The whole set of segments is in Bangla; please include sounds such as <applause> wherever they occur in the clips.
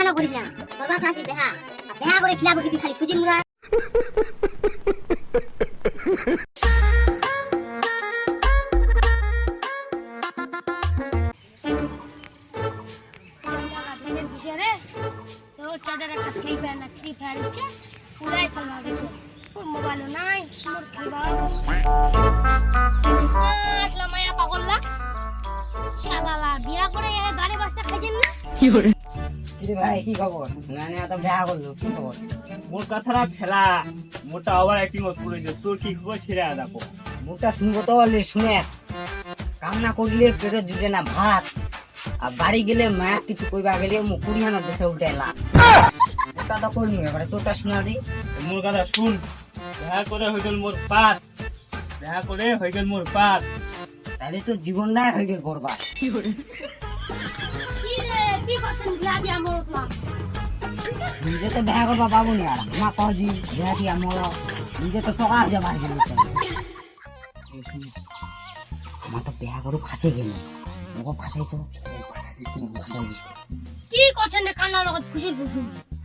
খানা করিস না বাচ্চা আছে বেহা বেহা করে খিলাবো কি তুই খালি সুজির মুড়া। চার্জার একটা ফ্রি ফায়ার না ফ্রি ফায়ার হচ্ছে নাই মোর মায়া পাগল্লা শালালা বিয়া করে গাড়ি বাসটা খাইছেন না কিরে? ভাই কি খবর? না না তো দেখা করল কি খবর? মোর কথাটা ফেলা মোটা ওভার অ্যাক্টিং করেছে তোর কি খবর ছেড়ে আদা কো মুখটা শুনব তো বললে শুনে। কামনা করলে পেটে জুটে না ভাত। আর বাড়ি গেলে মায়া কিছু কইবা গেলে হাজার দেশে এলা ওটা তো করিনি এবারে তোরটা শোনা দি। মোর কথা শুন। দেখা করে হয়ে গেল মোর পাস দেখা করে হয়ে গেল মোর পাস তাহলে তো জীবনটাই হয়ে গেল বরবাদ। কি রে নিজে তো দেখা করবা পাবো নি আর। আমার কহ দি দেখা আমার নিজে তো টকা বাড়ি গেল আমার তো দেখা করো ফাঁসে গেল। ওকে ফাঁসাইছো। কি করছেন রে কান্নার লগত? ফুসুর ফুসুর।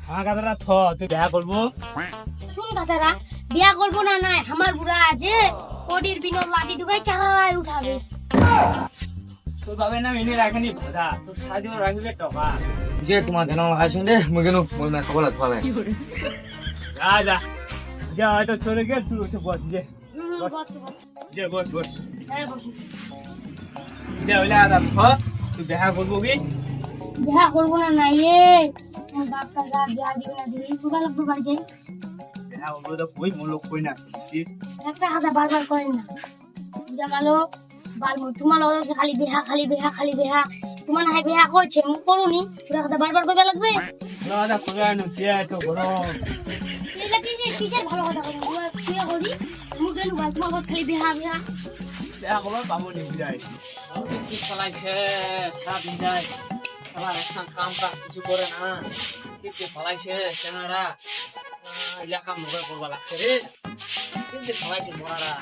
আমার কথাটা থ তুই দেখা করব? শুন কথারা বিয়া করব না নাই। আমার বুড়া আছে কোডির বিনোদ লাঠি ঢুকাই চালাই উঠাবে। তোর বাবে না মেনে রাখেনি ভাড়া তোর সাহায্য রাখবে টাকা। যে তোমার জানা হাসিন রে মুই কেন মই মে খবর লাগতে পারে যা যা। যা হয়তো চলে গেল তুই উঠে বস যে। হুম, বস, বস। যে বস বস। হ্যাঁ, যে হইলে আদা থ তুই দেখা করব কি? বিয়া করব না নাই এ। বাপটা যা বিয়া দিবে না দিবে এই দুবার লাগবে বাড়ি যাই দেখা করব তো কই মোর লোক কই না? একটা বারবার করেন না। বারবার তোমার লগত আছে খালি বেহা খালি বেহা খালি বেহা। তোমার না হয় বেহা করছে মুখ করুনি পুরা কথা বারবার কইবে লাগবে। না আদা করে আনো কে এত গরম এটা কি যে কিসের ভালো কথা করেন শুয়ে করি মুখ কেন ভাই তোমার লগত খালি বেহা বেহা। দেখা করব পাবো নি বুঝাই কি চালাইছে সারাদিন যায়। আবার একটা কাম কাজ কিছু করে না। কিন্তু চালাইছে চেনারা এলাকা মুখে করবা লাগছে রে কিন্তু চালাইছে মরারা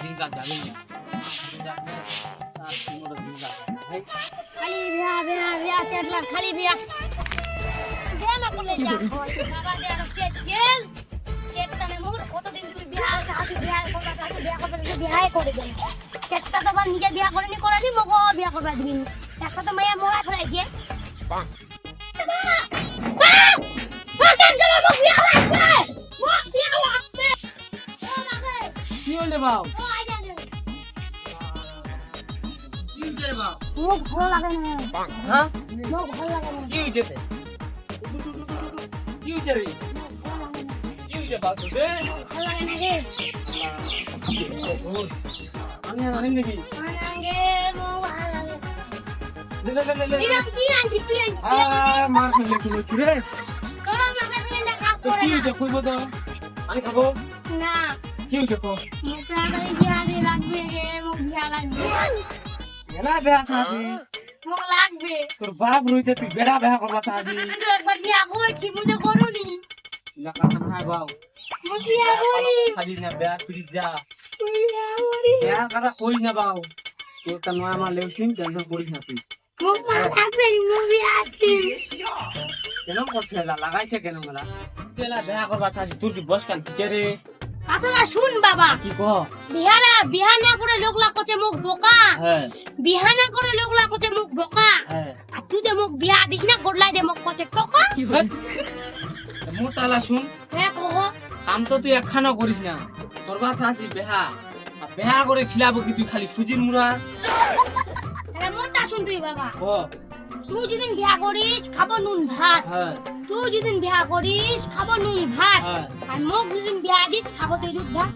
দিন খালি বেহা বেহা বেহা তেতলা খালি বেহা বেহা না করলে যা বাবা দে আর পেট গেল চেটটা নে মুখ কতদিন তুমি বেহা হাতে বেহা করবা হাতে বেহা করবা তুমি বেহাই করে। দেন চেটটা তো নিজে বেহা। করে নি করে দি মগো বেহা করবা দিবি একটা তো মায়া মোড়া ফেলাইছে মুখ ভালো লাগে না। হ্যাঁ? মুখ ভালো লাগে না। কি হয়েছে তে? কি রে? কি বাউ তোর রে? ভালো লাগে না রে আমি আর জানি নাকি? আনাঙ্গে মুখ ভালো লাগে লে, লে, লে, লে, লে। কি আনছি কি আনছি আহ, মার খাইলে কি হচ্ছে রে? তোরা মাথা দিয়ে না তো করে কি না কইবো তো? আমি খাব? না। কি হয়েছে কো মুখ তাড়াতাড়ি বিয়া দিয়ে লাগবে রে মুখ বিয়া লাগবে এলা বেহা চাচি। মুখ লাগবে তোর বাপ রইতে তুই বেড়া বেহা করবা চাচি। আমি তো একবার বিয়া করছি মুঝে করুনি না কথা না বাউ মুখ বিয়া করি খালি না বেহা তুই যা বিয়া কথা কই তা তুই বিয়া লাগাইছে কেন মেলা বেহা করবা চাচি তোর কি বস রে? কথাটা শুন বাবা। কি কহ? বিহারা বিহা না করে লোকলা কোচে মুখ বোকা। হ্যাঁ। বিহা না করে লোকলা কোচে মুখ বোকা। হ্যাঁ। আর তুই যে মুখ বিয়া দিস না গোড়লাই দে মুখ কোচে টকা মোর তালা শুন। হ্যাঁ কহ। কাম তো তুই একখানা করিস না। তোর বা চাচি বেহা। আর বেহা করে খিলাবো কি তুই খালি সুজির তাহলে শুন তুই বাবা। ও তুই যেদিন বিয়া করিস খাব নুন ভাত। হ্যাঁ। তুই যেদিন বিয়া করিস খাব নুন ভাত। হ্যাঁ। আর মোক যেদিন বিয়া দিস খাব তুই দুধ ভাত।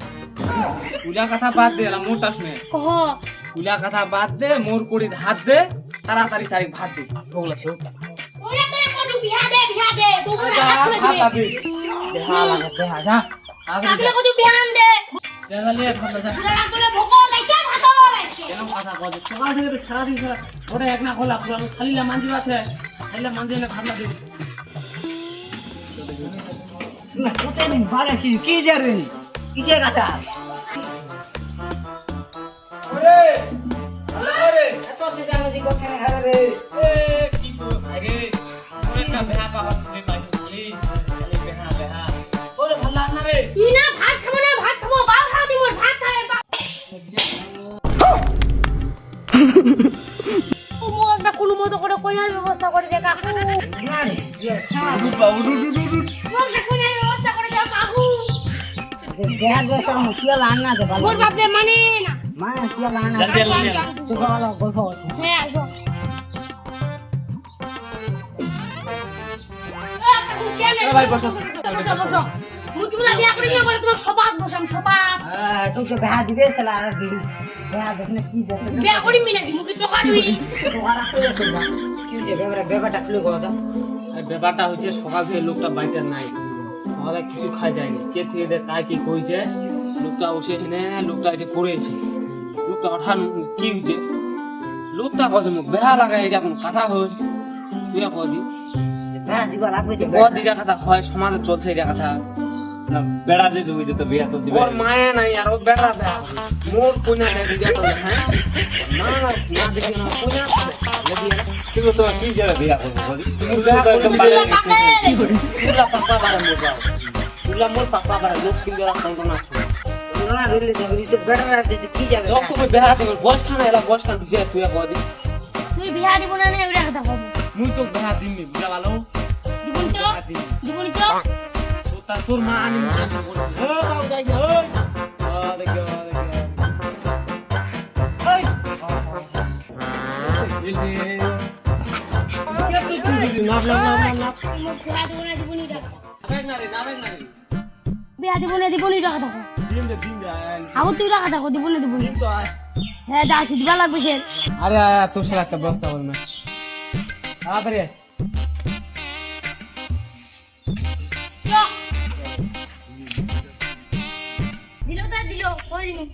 উলা কথা বাদ দে মোরটা শুনে। কহ উলা কথা বাদ দে মোর করি হাত দে তাড়াতাড়ি তারিখ ভাত দে। ভোগ লাগছে ওরে করে কদু বিয়া দে বিয়া দে তোমরা হাত করে ভাত দিবে দে। বেহা লাগে বেহা যা। কাকলে কদু বিয়া আন দে। যা ভাত তোরা বলে ভোগ লাইছে ভাত লাইছে কেন কথা কয় সকাল থেকে তো সারাদিন সারা ওটা এক না খোলা খোলা খালি লা মাঞ্জি আছে খালি লা মাঞ্জি না ভাত লাগে না কোথায় দিন কি? কি জানেন কিসের কথা? কি না ভাত খাব না ভাত খাব বাল খাও দিব ভাত খাবে <laughs> একটা কোনো মতো করে কইনার ব্যবস্থা করে দে কাকু। না রে কইনার ব্যবস্থা করে দে কাকু দেহার বয়সের মুখিয়া লান না দে ভালো মোর বাপ দে মানে না। মা মুখিয়া লান না জলদি তো ভালো গল্প হ্যাঁ আসো ভাই, বসো। মুচুলা বিয়া করে নিয়ে বলে তোমাকে সপাত বসাম সপাত তুই তো বেহা দিবে সেলা আর দিস বেহা দেশ না কি দেশ বিয়া করি মিনা কি মুখে টোকা তুই তো ওরা কইলে করবা কি যে বেবরা বেবাটা খুলে গো দাও এই ব্যাপারটা হচ্ছে সকাল থেকে লোকটা বাড়িতে নাই। কিছু খাই যায়নি। কে থেকে দে কায় কি কইছে? লোকটা বসে এখানে লোকটা এটি পড়েছে লোকটা কি লোকটা কছে মুখ বেহা লাগাই এটা কোনো কথা হয় তুই কদি বেহা দিবা লাগবে যে বদ এটা কথা হয় সমাজে চলছে এটা কথা। না বেড়া দিয়ে তুমি তো বিয়া তো দিবে। ওর মায়া নাই আর ও বেড়া বেড়া মোর কোনা নাই বিয়া করে হ্যাঁ? না না না দেখি না কোনা কিন্তু তো কি যাবে বিয়া করব বলি? তুমি তো একদম পাকে তুলা পাপা বারে মোর যাও তুলা মোর পাপা বারে লোক কিন্তু রাখ কল্পনা আছে না রইলে যাবে তো বেড়া বেড়া দিতে কি যাবে? যখন তুমি বেহা দিবে বস খানা এলা বস খান বুঝে তুই কদি তুই বিয়া দিব না না ওটা কথা মুই তো বেহা দিমনি বুঝা ভালো দিবনি তো দিবনি তো। তো তোর মা আরে তোর সাথে একটা ব্যবস্থা করবে। তাড়াতাড়ি 这